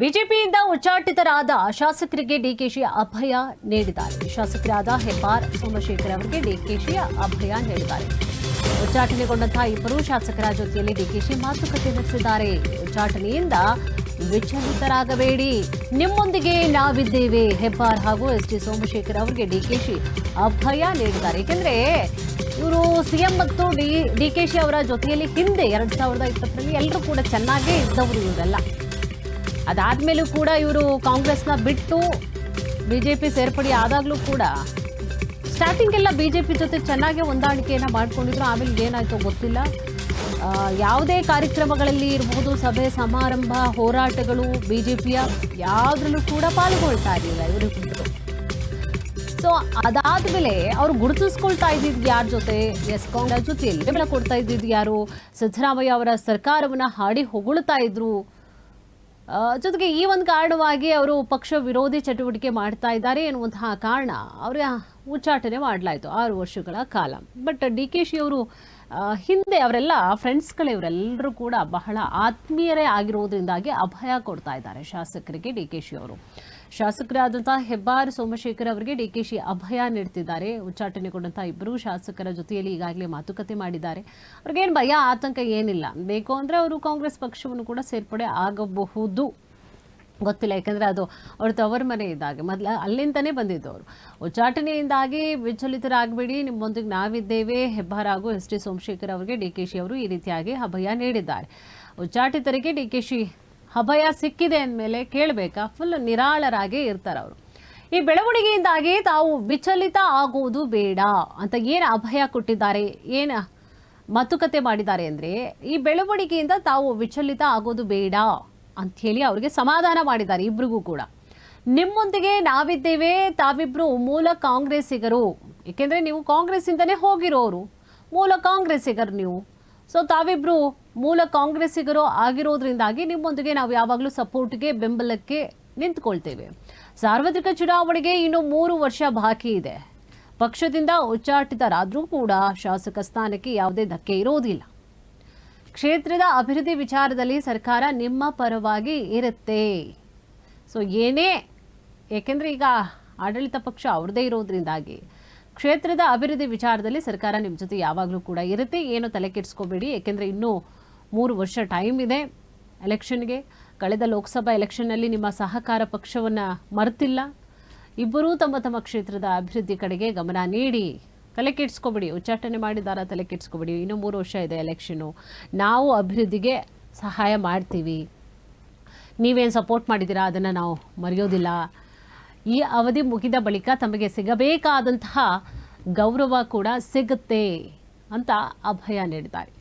ಬಿಜೆಪಿಯಿಂದ ಉಚ್ಚಾಟಿತರಾದ ಶಾಸಕರಿಗೆ ಡಿಕೆಶಿ ಅಭಯ ನೀಡಿದ್ದಾರೆ. ಶಾಸಕರಾದ ಹೆಬ್ಬಾರ್ ಸೋಮಶೇಖರ್ ಅವರಿಗೆ ಡಿಕೆಶಿ ಅಭಯ ನೀಡಿದ್ದಾರೆ. ಉಚ್ಚಾಟನೆಗೊಂಡಂತಹ ಇಬ್ಬರು ಶಾಸಕರ ಜೊತೆಯಲ್ಲಿ ಡಿಕೆಶಿ ಮಾತುಕತೆ ನಡೆಸಿದ್ದಾರೆ. ಉಚ್ಚಾಟನೆಯಿಂದ ವಿಚಲಿತರಾಗಬೇಡಿ. ನಿಮ್ಮೊಂದಿಗೆ ನಾವಿದ್ದೇವೆ. ಹೆಬ್ಬಾರ್ ಹಾಗೂ ಎಸ್ ಟಿ ಸೋಮಶೇಖರ್ ಅವರಿಗೆ ಡಿಕೆಶಿ ಅಭಯ ನೀಡಿದ್ದಾರೆ. ಏಕೆಂದ್ರೆ ಇವರು ಸಿಎಂ ಮತ್ತು ಡಿ, ಡಿಕೆಶಿ ಅವರ ಜೊತೆಯಲ್ಲಿ ಹಿಂದೆ ಎರಡ್ ಸಾವಿರದ ಇಪ್ಪತ್ತರಲ್ಲಿ ಎಲ್ಲರೂ ಕೂಡ ಚೆನ್ನಾಗೇ ಇದ್ದವರು ಇವರೆಲ್ಲ. ಅದಾದ್ಮೇಲೂ ಕೂಡ ಇವರು ಕಾಂಗ್ರೆಸ್ನ ಬಿಟ್ಟು ಬಿಜೆಪಿ ಸೇರ್ಪಡೆ ಆದಾಗಲೂ ಕೂಡ ಸ್ಟಾರ್ಟಿಂಗ್ ಎಲ್ಲ ಬಿಜೆಪಿ ಜೊತೆ ಚೆನ್ನಾಗಿ ಹೊಂದಾಣಿಕೆಯನ್ನು ಮಾಡ್ಕೊಂಡಿದ್ರು, ಆಮೇಲೆ ಏನಾಯಿತೋ ಗೊತ್ತಿಲ್ಲ. ಯಾವುದೇ ಕಾರ್ಯಕ್ರಮಗಳಲ್ಲಿ ಇರಬಹುದು ಸಭೆ, ಸಮಾರಂಭ, ಹೋರಾಟಗಳು ಬಿಜೆಪಿಯ ಯಾವುದ್ರಲ್ಲೂ ಕೂಡ ಪಾಲ್ಗೊಳ್ತಾ ಇರಲಿಲ್ಲ ಇವರು ಸೊ ಅದಾದ್ಮೇಲೆ ಅವ್ರು ಗುರುತಿಸ್ಕೊಳ್ತಾ ಇದ್ದಿದ್ದು ಯಾರ ಜೊತೆ? ಎಸ್ ಕಾಂಗ್ರೆಸ್ ಜೊತೆ ಬೆಂಬಲ ಕೊಡ್ತಾ ಇದ್ದಿದ್ದು ಯಾರು? ಸಿದ್ದರಾಮಯ್ಯ ಅವರ ಸರ್ಕಾರವನ್ನ ಹಾಡಿ ಹೊಗಳ್ತಾ ಇದ್ರು. ಜೊತೆಗೆ ಈ ಒಂದು ಕಾರಣವಾಗಿ ಅವರು ಪಕ್ಷ ವಿರೋಧಿ ಚಟುವಟಿಕೆ ಮಾಡ್ತಾ ಇದ್ದಾರೆ ಎನ್ನುವಂತಹ ಕಾರಣ ಅವರ ಉಚ್ಚಾಟನೆ ಮಾಡಲಾಯಿತು ಆರು ವರ್ಷಗಳ ಕಾಲ. ಬಟ್ ಡಿ ಕೆ ಶಿ ಅವರು ಹಿಂದೆ ಅವರೆಲ್ಲ ಫ್ರೆಂಡ್ಸ್ಗಳೇ ಇವರೆಲ್ಲರೂ ಕೂಡ ಬಹಳ ಆತ್ಮೀಯರೇ ಆಗಿರೋದ್ರಿಂದಾಗಿ ಅಭಯ ಕೊಡ್ತಾ ಇದ್ದಾರೆ ಶಾಸಕರಿಗೆ ಡಿ ಕೆ ಶಿ ಅವರು. ಶಾಸಕರಾದಂತಹ ಹೆಬ್ಬಾರ್ ಸೋಮಶೇಖರ್ ಅವರಿಗೆ ಡಿಕೆಶಿ ಅಭಯ ನೀಡ್ತಿದ್ದಾರೆ. ಉಚ್ಚಾಟನೆಗೊಂಡಂತಹ ಇಬ್ಬರು ಶಾಸಕರ ಜೊತೆಯಲ್ಲಿ ಈಗಾಗಲೇ ಮಾತುಕತೆ ಮಾಡಿದ್ದಾರೆ. ಅವ್ರಿಗೇನು ಭಯ, ಆತಂಕ ಏನಿಲ್ಲ. ಬೇಕು ಅಂದರೆ ಅವರು ಕಾಂಗ್ರೆಸ್ ಪಕ್ಷವನ್ನು ಕೂಡ ಸೇರ್ಪಡೆ ಆಗಬಹುದು. ಗೊತ್ತಿಲ್ಲ, ಯಾಕಂದರೆ ಅದು ಅವ್ರ ತವರ ಮನೆ ಇದ್ದಾಗ. ಮೊದಲ ಅಲ್ಲಿಂದನೇ ಬಂದಿದ್ದು ಅವರು. ಉಚ್ಚಾಟನೆಯಿಂದಾಗಿ ವಿಚಲಿತರಾಗಬೇಡಿ. ನಿಮ್ಮೊಂದಿಗೆ ನಾವಿದ್ದೇವೆ. ಹೆಬ್ಬಾರ್ ಹಾಗೂ ಎಸ್ ಟಿ ಸೋಮಶೇಖರ್ ಅವರಿಗೆ ಡಿ ಕೆ ಶಿ ಅವರು ಈ ರೀತಿಯಾಗಿ ಅಭಯ ನೀಡಿದ್ದಾರೆ. ಉಚ್ಚಾಟಿತರಿಗೆ ಡಿ ಕೆ ಶಿ ಅಭಯ ಸಿಕ್ಕಿದೆ ಅಂದಮೇಲೆ ಕೇಳಬೇಕಾ? ಫುಲ್ ನಿರಾಳರಾಗೇ ಇರ್ತಾರೆ ಅವರು. ಈ ಬೆಳವಣಿಗೆಯಿಂದಾಗಿ ತಾವು ವಿಚಲಿತ ಆಗುವುದು ಬೇಡ ಅಂತ ಏನು ಅಭಯ ಕೊಟ್ಟಿದ್ದಾರೆ? ಏನು ಮಾತುಕತೆ ಮಾಡಿದ್ದಾರೆ ಅಂದರೆ, ಈ ಬೆಳವಣಿಗೆಯಿಂದ ತಾವು ವಿಚಲಿತ ಆಗೋದು ಬೇಡ ಅಂಥೇಳಿ ಅವರಿಗೆ ಸಮಾಧಾನ ಮಾಡಿದ್ದಾರೆ ಇಬ್ರಿಗೂ ಕೂಡ. ನಿಮ್ಮೊಂದಿಗೆ ನಾವಿದ್ದೇವೆ ತಾವಿಬ್ಬರು ಮೂಲ ಕಾಂಗ್ರೆಸ್ಸಿಗರು. ಏಕೆಂದರೆ ನೀವು ಕಾಂಗ್ರೆಸ್ಸಿಂದನೇ ಹೋಗಿರೋರು. ಮೂಲ ಕಾಂಗ್ರೆಸ್ಸಿಗರು ನೀವು. ಸೊ ತಾವಿಬ್ರು ಮೂಲ ಕಾಂಗ್ರೆಸ್ಸಿಗರು ಆಗಿರೋದ್ರಿಂದಾಗಿ ನಿಮ್ಮೊಂದಿಗೆ ನಾವು ಯಾವಾಗಲೂ ಸಪೋರ್ಟ್ಗೆ, ಬೆಂಬಲಕ್ಕೆ ನಿಂತ್ಕೊಳ್ತೇವೆ. ಸಾರ್ವತ್ರಿಕ ಚುನಾವಣೆಗೆ ಇನ್ನು ಮೂರು ವರ್ಷ ಬಾಕಿ ಇದೆ. ಪಕ್ಷದಿಂದ ಉಚ್ಚಾಟಿತರಾದರೂ ಕೂಡ ಶಾಸಕ ಸ್ಥಾನಕ್ಕೆ ಯಾವುದೇ ಧಕ್ಕೆ ಇರೋದಿಲ್ಲ. ಕ್ಷೇತ್ರದ ಅಭಿವೃದ್ಧಿ ವಿಚಾರದಲ್ಲಿ ಸರ್ಕಾರ ನಿಮ್ಮ ಪರವಾಗಿ ಇರುತ್ತೆ. ಸೊ, ಏನೇ, ಏಕೆಂದರೆ ಈಗ ಆಡಳಿತ ಪಕ್ಷ ಅವ್ರದ್ದೇ ಇರೋದ್ರಿಂದಾಗಿ ಕ್ಷೇತ್ರದ ಅಭಿವೃದ್ಧಿ ವಿಚಾರದಲ್ಲಿ ಸರ್ಕಾರ ನಿಮ್ಮ ಜೊತೆ ಯಾವಾಗಲೂ ಕೂಡ ಇರುತ್ತೆ. ಏನು ತಲೆ ಕೆಡಿಸ್ಕೋಬೇಡಿ. ಏಕೆಂದರೆ ಇನ್ನೂ ಮೂರು ವರ್ಷ ಟೈಮ್ ಇದೆ ಎಲೆಕ್ಷನ್ಗೆ ಕಳೆದ ಲೋಕಸಭಾ ಎಲೆಕ್ಷನ್ನಲ್ಲಿ ನಿಮ್ಮ ಸಹಕಾರ ಪಕ್ಷವನ್ನು ಮರೆತಿಲ್ಲ. ಇಬ್ಬರೂ ತಮ್ಮ ತಮ್ಮ ಕ್ಷೇತ್ರದ ಅಭಿವೃದ್ಧಿ ಕಡೆಗೆ ಗಮನ ನೀಡಿ. ತಲೆ ಕೆಡಿಸ್ಕೊಬೇಡಿ, ಉಚ್ಚಾಟನೆ ಮಾಡಿದಾರ ತಲೆ ಕೆಡಿಸ್ಕೊಬೇಡಿ. ಇನ್ನೂ ಮೂರು ವರ್ಷ ಇದೆ ಎಲೆಕ್ಷನು ನಾವು ಅಭಿವೃದ್ಧಿಗೆ ಸಹಾಯ ಮಾಡ್ತೀವಿ. ನೀವೇನು ಸಪೋರ್ಟ್ ಮಾಡಿದ್ದೀರಾ ಅದನ್ನು ನಾವು ಮರೆಯೋದಿಲ್ಲ. ಈ ಅವಧಿ ಮುಗಿದ ಬಳಿಕ ತಮಗೆ ಸಿಗಬೇಕಾದಂತಹ ಗೌರವ ಕೂಡ ಸಿಗುತ್ತೆ ಅಂತ ಅಭಯ ನೀಡಿದ್ದಾರೆ.